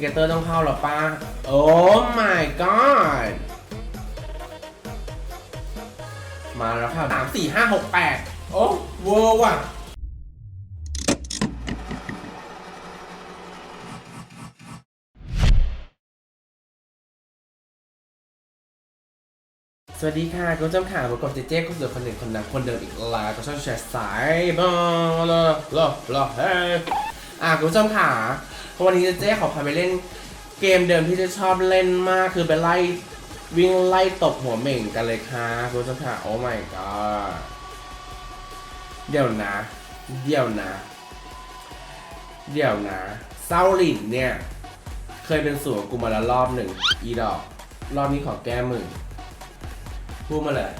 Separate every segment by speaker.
Speaker 1: เกเตอร์ต้องเข้าหรอป้าโอ้ my god มาแล้วค่ะสามสี่ห้าหกแปดโอ้เวอร์ว่ะสวัสดีค่ะคุณผู้ชมค่ะผมกบเจเจคุณเสือคนหนึ่งคนดังคนเดิมอีกแล้วก็ชอบแชร์สายบ้าเลยรอรอเฮ้ยอะคุณผู้ชมค่ะ วันนี้เจเจขอพาไปเล่นเกมเดิมที่เจะชอบเล่นมากคือไปไล่วิ่งไล่ตบหัวเหม่งกันเลยค่ะคุณผู้ชมค่ะโอ้ my god เดี๋ยวนะ เดี๋ยวนะ เดี๋ยวนะเศร้าหลินเนี่ย เคยเป็นสูงกูมาแล้วรอบหนึ่งอีดอก รอบนี้ขอแก้มือพูดมาเลย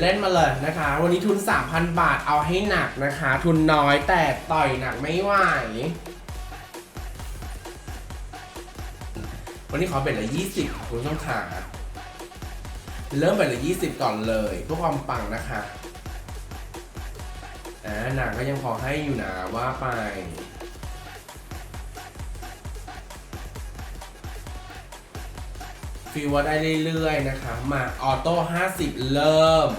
Speaker 1: เล่นมาเลยนะคะ วันนี้ทุน 3,000 บาทเอาให้หนักนะคะ ทุนน้อยแต่ต่อยหนักไม่ไหว วันนี้ขอเบ็ดละ20ค่ะคุณผู้ชมขาเริ่มเบ็ดละ20ก่อนเลยเพื่อความปังนะคะอ่าหนักก็ยังพอให้อยู่นะว่าไปฟีลว่าได้เรื่อยๆนะคะ มาออโต้50 เริ่ม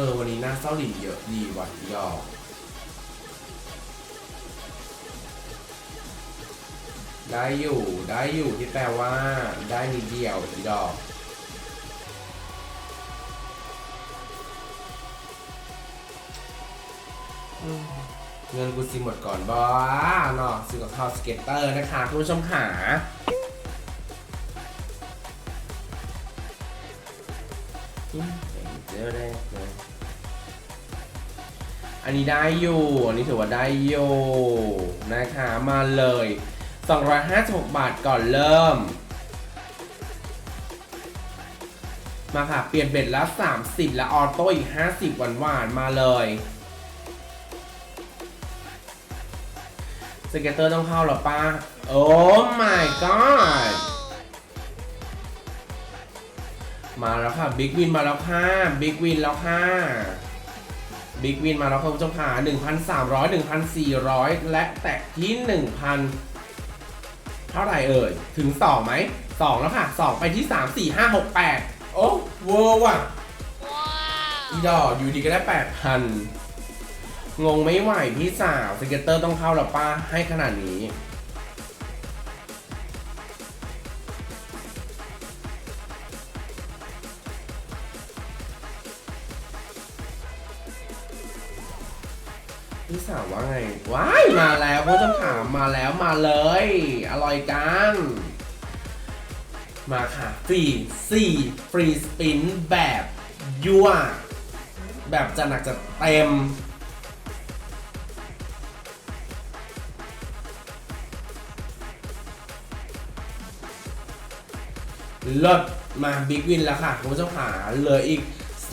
Speaker 1: ออวันนี้หน้าเศร้าหลินเยอะดีว่ะยอมได้อยู่ได้อยู่ที่แปลว่าได้นิดเดียวอีดอกเงินกูสิหมดก่อนบอเนาะซื้อกับข้าวสเก็ตเตอร์นะคะคุณผู้ชมขาอืมเจอได้เลย อันนี้ได้อยู่ อันนี้ถือว่าได้อยู่นะคะมาเลย 256 บาทก่อนเริ่ม มาค่ะ เปลี่ยนเบ็ดล้ว30 แล้วออโต้อีก 50 หวานหวานมาเลยสเก็ตเตอร์ต้องเข้าหรอป้าโอ้ my god มาแล้วค่ะ บิ๊กวินมาแล้วค่ะ บิ๊กวินแล้วค่ะ บิ๊กวินมาแล้วค่ะคุณผู้ชมค่ะ1,300 1,400 และแตะที่ 1,000 เท่าไหร่เอ่ย ถึง 2 ไหม 2 แล้วค่ะ 2 ไปที่ 3 4 5 6 8 โอ้เวอร์ว่ะอีดอกอยู่ดีก็ได้ 8,000 งงไม่ไหวพี่สาวสเก็ตเตอร์ต้องเข้าหรอป้าให้ขนาดนี้ พี่สาวว่าไง ว้ายมาแล้วผู้ชมถามมาแล้วมาเลย อร่อยกันมาค่ะฟรีสี่ฟรีสปินแบบยั่ว แบบจะหนักจะเต็ม ลดมาบิ๊กวินแล้วค่ะคุณผู้ชมขาเหลืออีก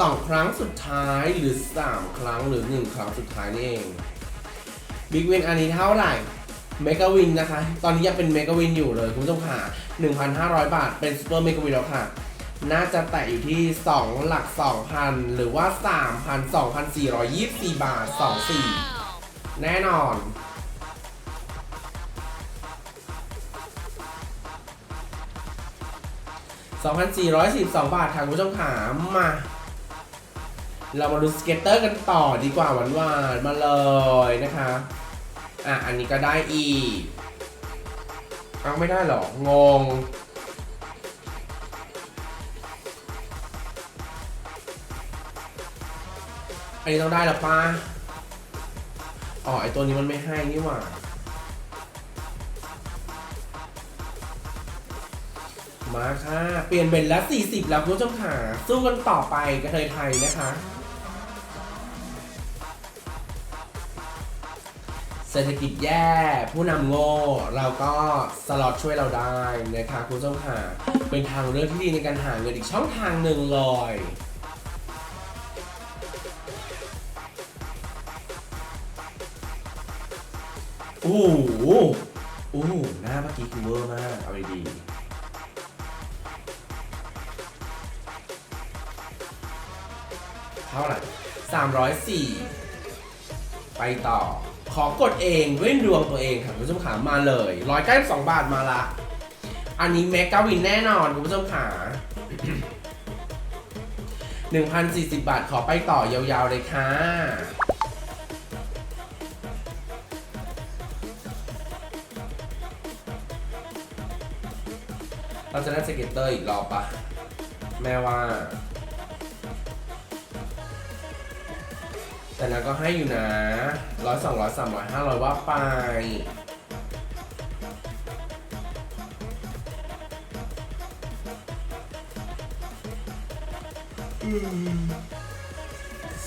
Speaker 1: 2ครั้งสุดท้ายหรือ3ครั้งหรือ1ครั้งสุดท้ายนี่เองบิ๊กวินอันนี้เท่าไหร่เมกาวินนะคะ ตอนนี้ยังเป็นเมกาวินอยู่เลยคุณผู้ชมขา1,500 บาท เป็นซูเปอร์เมกาวินแล้วค่ะ น่าจะแตะอยู่ที่ 2 หลัก 2,000 หรือว่า 3,000 2,424 บาท 24 แน่นอน2,412 บาทค่ะคุณผู้ชมขามา เรามาดูสเก็ตเตอร์กันต่อดีกว่าหวานๆมาเลยนะคะ อะ อันนี้ก็ได้อีกเอาไม่ได้หรองง อันนี้ต้องได้หรอป้าอ๋อ ไอตัวนี้มันไม่ให้นี่หว่ามาค่ะ เปลี่ยนเป็นแล้ว40 แล้วคุณผู้ชมค่ะสู้กันต่อไปกระเทยไทยนะคะ ศรษฐกิจแย่ผู้นำโง่เราก็สล็อตช่วยเราได้นะคะคุณผู้ชมค่ะเป็นทางเลือกที่ดีในการหาเงินอีกช่องทางหนึ่งเลยโอ้โหโอ้โหหน้าเมื่อกี้คือเวอร์มากเอาดีเท่าไหร่304 ไปต่อ อกดเองด้วยดวงตัวเองค่ะคุณผู้ชมขามาเลย192บาทมาละ อันนี้เมกาวินแน่นอนคุณผู้ชมขา1,040บาทขอไปต่อยาวๆเลยค่ะเราจะได้สเก็ตเตอร์อีกรอบปะแม่ว่า แต่นั้นก็ให้อยู่นะร้อยสองร้อยสามร้อยห้าร้อยว่าไป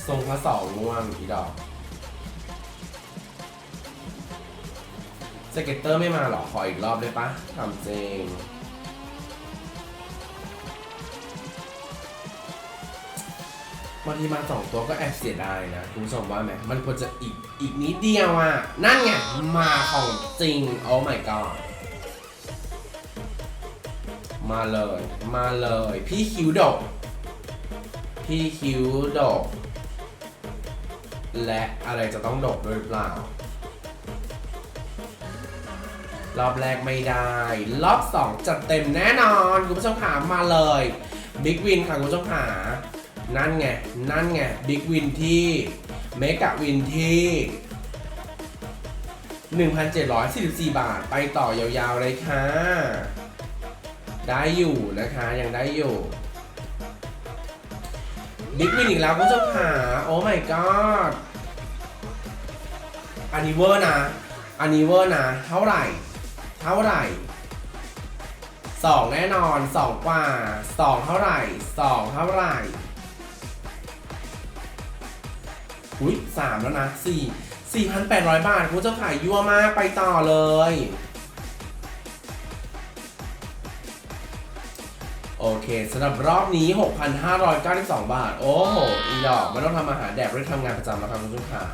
Speaker 1: ทรงพระสองง่วงอีดอกสเก็ตเตอร์ไม่มาหรอ ขออีกรอบได้ปะทำจริง บางทีมาสองตัวก็แอบเสียดายนะคุณผู้ชมว่าไหมมันควรจะอีกอีกนิดเดียวอะ นั่นไง มาของจริง โอ้ my god มาเลย มาเลย พี่คิวดก พี่คิวดก และอะไรจะต้องดกด้วยหรือเปล่า รอบแรกไม่ได้ รอบสองจัดเต็มแน่นอน คุณผู้ชมขามาเลย บิ๊กวินค่ะ คุณผู้ชมขา นั่นไง นั่นไง บิ๊กวินที่เมกะวินที่ 1,744 บาท ไปต่อยาวๆเลยค่ะ ได้อยู่นะคะ ยังได้อยู่ บิ๊กวินอีกแล้วคุณผู้ชมขาโอ้ my god อันนี้เวอร์นะ อันนี้เวอร์นะ เท่าไหร่ เท่าไหร่สองแน่นอนสองกว่าสองเท่าไหร่สองเท่าไหร่ อุ้ยสามแล้วนะสี่สี่พันแปดร้อยบาทคุณเจ้าขายยั่วมากไปต่อเลย โอเคสำหรับรอบนี้ 6,592 บาท โอ้โหอีดอกไม่ต้องทำอาหารแดกไม่ได้ทำงานประจำแล้วครับคุณเจ้าขา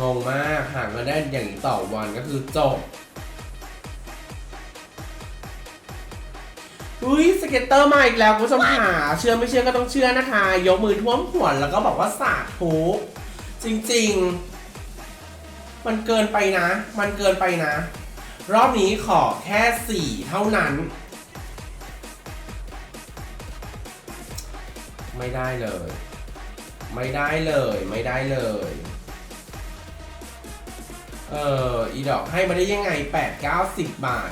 Speaker 1: งงมากหาเงินได้อย่างต่อวันก็คือจบ อุ้ยสเก็ตเตอร์มาอีกแล้วคุณผู้ชมค่ะเชื่อไม่เชื่อก็ต้องเชื่อนะคะ ยกมือท่วมหัวแล้วก็บอกว่าสาธุจริงๆ มันเกินไปนะ มันเกินไปนะ รอบนี้ขอแค่สี่เท่านั้น ไม่ได้เลย ไม่ได้เลยไม่ได้เลยเอออีดอกให้มาได้ยังไง8 9 10บาท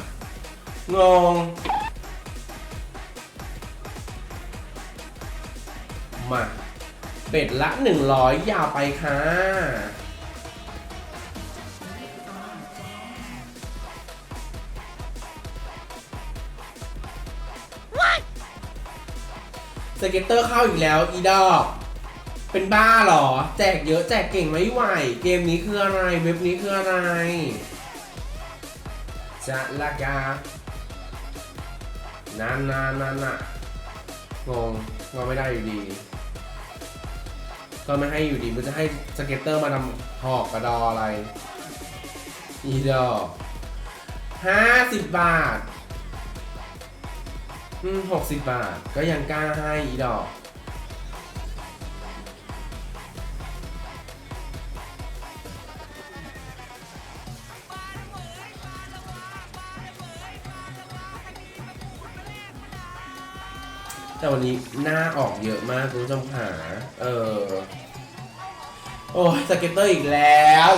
Speaker 1: งง มาเบ็ดละ 100 ยาวไปค่ะ สเก็ตเตอร์เข้าอีกแล้ว อีดอก เป็นบ้าเหรอ แจกเยอะแจกเก่งไม่ไหว เกมนี้คืออะไร เว็บนี้คืออะไร จะละกานานานานะงงงงไม่ได้อยู่ดี ก็ไม่ให้อยู่ดีมันจะให้สเก็ตเตอร์มาทำหอกกระดออะไร อีดอกห้าสิบบาท อืมหกสิบบาท ก็ยังกล้าให้อีดอก แต่วันนี้หน้าออกเยอะมากคุณผู้ชมขาเออ โอ้ยสเก็ตเตอร์อีกแล้ว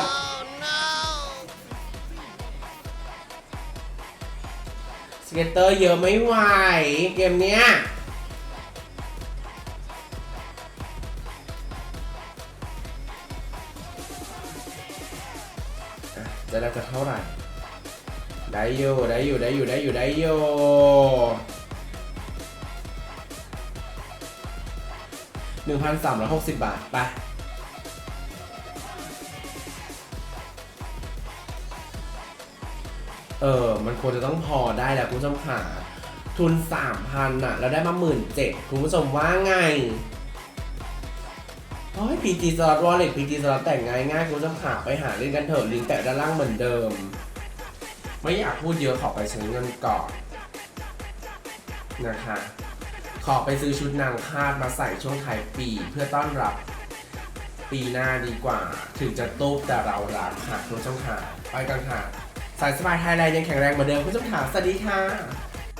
Speaker 1: สเก็ตเตอร์เยอะไม่ไหว เกมเนี้ยจะได้จะเท่าไหร่ ได้อยู่ ได้อยู่ ได้อยู่ ได้อยู่ ได้อยู่ หนึ่งพันสามร้อยหกสิบบาท ไป เออ มันควรจะต้องพอได้แล้วคุณผู้ชมค่ะ ทุนสามพันอะแล้วได้มาหมื่นเจ็ดคุณผู้ชมว่าไงโอ้ยพีจีสลอตวอลเล็ตพีจีสลอตแต่งง่ายง่ายคุณผู้ชมค่ะ ไปหาเล่นกันเถอะลิงก์แปะด้านล่างเหมือนเดิม ไม่อยากพูดเยอะขอไปใช้เงินก่อนนะคะ ขอไปซื้อชุดนางคาดมาใส่ช่วงท้ายปีเพื่อต้อนรับปีหน้าดีกว่า ถึงจะตู้แต่เรารักค่ะคุณผู้ชมค่ะไปกันค่ะ สายสบายไทยแลนด์ยังแข็งแรงเหมือนเดิมคุณผู้ชมค่ะสวัสดีค่ะ